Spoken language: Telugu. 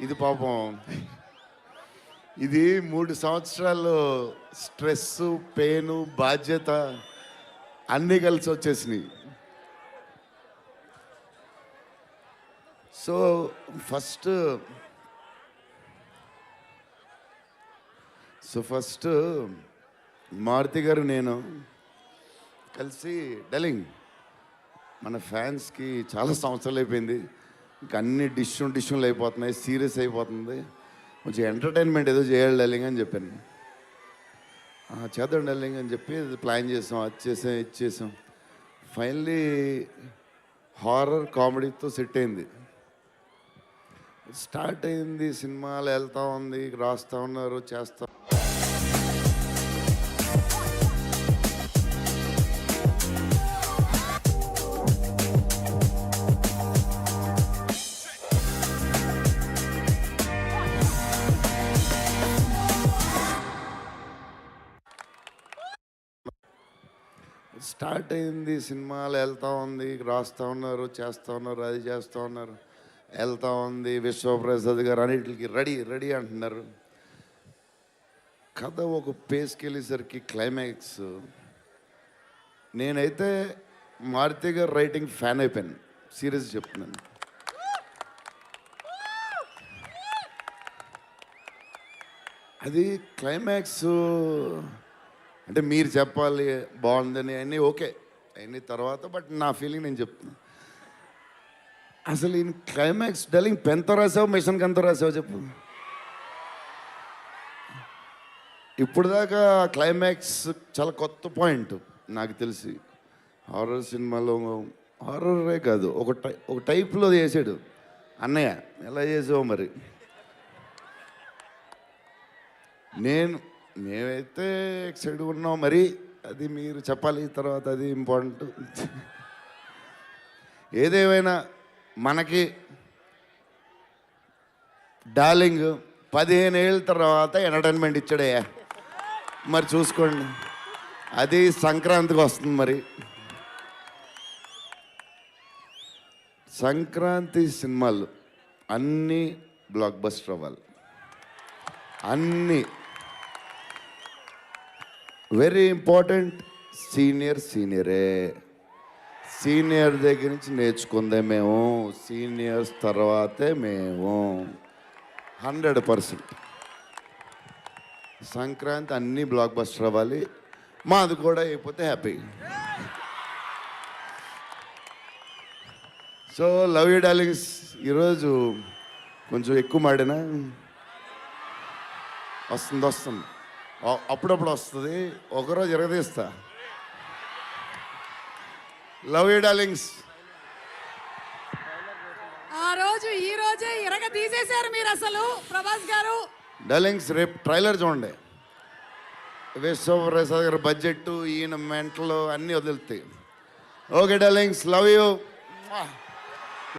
ఇది పాపం. ఇది మూడు సంవత్సరాలు స్ట్రెస్ పెయిన్ బాధ్యత అన్నీ కలిసి వచ్చేసినాయి. So first so first Maruti garu నేను కలిసి డలింగ్ మన ఫ్యాన్స్కి చాలా సంవత్సరాలు అయిపోయింది. ఇంకా అన్ని డిష్యూ డిష్యూలు అయిపోతున్నాయి సీరియస్ అయిపోతుంది. కొంచెం ఎంటర్టైన్మెంట్ ఏదో చేయాలి డల్లింగ్ అని చెప్పాను. చేద్దాం డల్లింగ్ అని చెప్పి అది ప్లాన్ చేసాం అది చేసాం ఇది చేసాం. ఫైనలీ హారర్ కామెడీతో సెట్ అయింది. స్టార్ట్ అయింది సినిమాలు వెళ్తా ఉంది రాస్తూ ఉన్నారు చేస్తా స్టార్ట్ అయింది సినిమాలు వెళ్తూ ఉంది రాస్తూ ఉన్నారు చేస్తూ ఉన్నారు అది చేస్తూ ఉన్నారు. వెళ్తూ ఉంది విశ్వప్రసాద్ గారు అన్నిటికి రెడీ రెడీ అంటున్నారు. కథ ఒక పేస్కి వెళ్ళేసరికి క్లైమాక్స్ నేనైతే మారుతి గారు రైటింగ్ ఫ్యాన్ అయిపోయాను. సీరియస్ చెప్తున్నాను. అది క్లైమాక్స్ అంటే మీరు చెప్పాలి బాగుందని అన్నీ ఓకే. అన్నీ తర్వాత బట్ నా ఫీలింగ్ నేను చెప్తున్నా. అసలు ఈయన క్లైమాక్స్ డలింగ్ పెంత రాసావు మిషన్కి ఎంత రాసావు చెప్పు. ఇప్పుడు దాకా క్లైమాక్స్ చాలా కొత్త పాయింట్ నాకు తెలిసి. హారర్ సినిమాలో హారరే కాదు ఒక టై ఒక టైప్లో చేసాడు. అన్నయ్య ఎలా చేసావు మరి? నేను మేమైతే ఎక్సైడ్ ఉన్నాం. మరి అది మీరు చెప్పాలి తర్వాత అది ఇంపార్టెంట్. ఏదేమైనా మనకి డార్లింగ్ పదిహేను ఏళ్ళ తర్వాత ఎంటర్టైన్మెంట్ ఇచ్చాడయ్యా. మరి చూసుకోండి. అది సంక్రాంతికి వస్తుంది మరి. సంక్రాంతి సినిమాలు అన్నీ బ్లాక్ బస్టర్ అవ్వాలి. అన్నీ వెరీ ఇంపార్టెంట్ సీనియర్ సీనియరే సీనియర్ దగ్గర నుంచి నేర్చుకుందే మేము సీనియర్స్ తర్వాతే మేము. హండ్రెడ్ పర్సెంట్ సంక్రాంతి అన్ని బ్లాక్ బస్టర్ అవ్వాలి. మాది కూడా అయిపోతే happy so love you darlings ఈరోజు కొంచెం ఎక్కువ మాడినా? వస్తుంది వస్తుంది. అప్పుడప్పుడు వస్తుంది. ఒకరోజు ఎరగదీస్తా లవ్ యూ డార్లింగ్స్ ఆ రోజు ఈ రోజే ఇరగ తీసేశారు మీరు అసలు ప్రభాస్ గారు. డార్లింగ్స్ రేపు ట్రైలర్ చూడండి. విశ్వప్రసాద్ గారి బడ్జెట్ ఈయన మెంటలు అన్నీ వదులుతాయి. Okay darlings love you